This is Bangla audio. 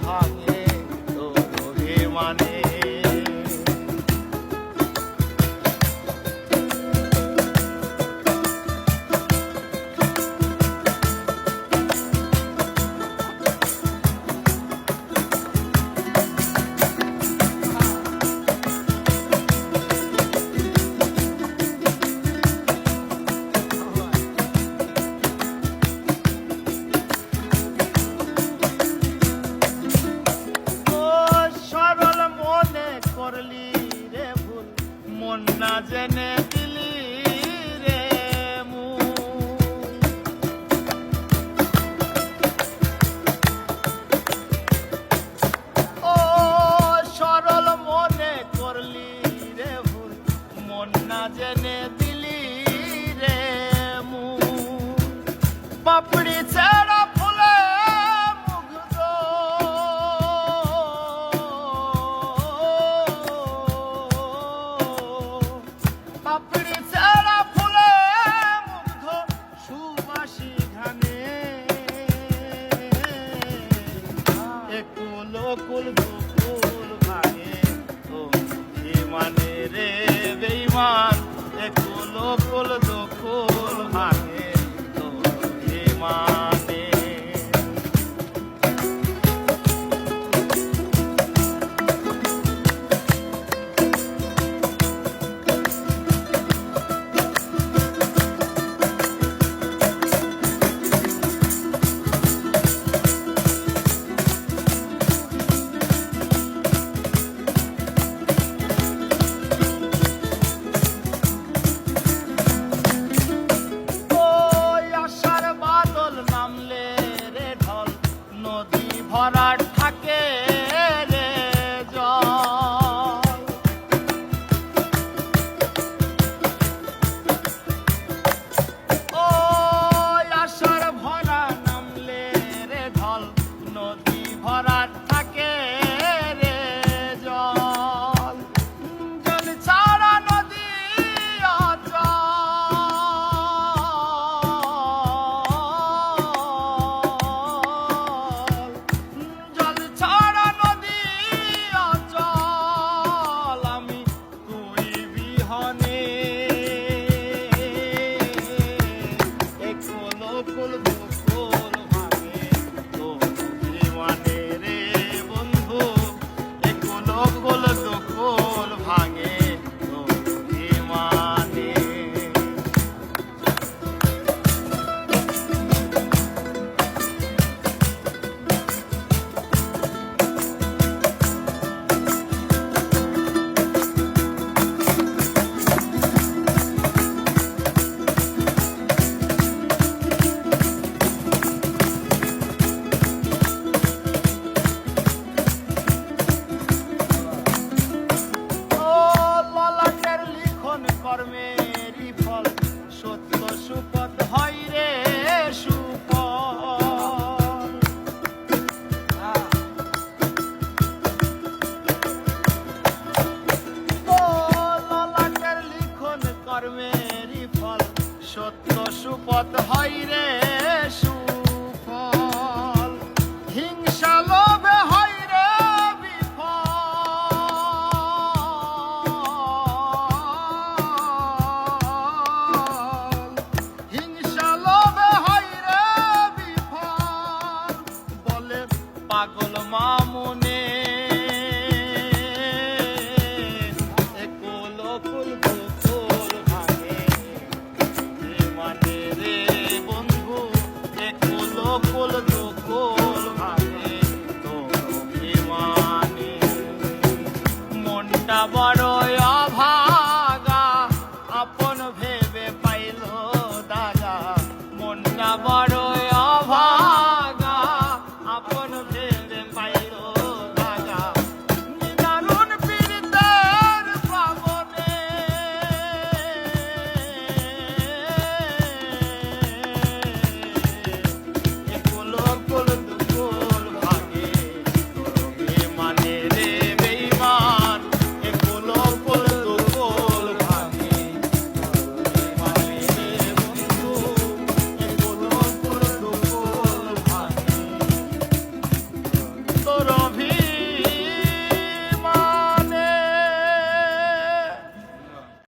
ভাঙে তোর অভিমানে মন না জেনে দিলি রে মূল। ও সরল মনে করলি রে ভুল, মন না জেনে দিলি রে মূল। পাপড়ি একুল not কর্মেরই ফল, সত্য সুপদ হয় রে সুফল। হিংসা লোভে হয় রে বিফল। হিংসা লোভে হয় রে বিফল। বলে পাগল মামুনে মামনে ফুল বড় অভাগা। আপন ভেবে পাইল দাগা মনটা বড়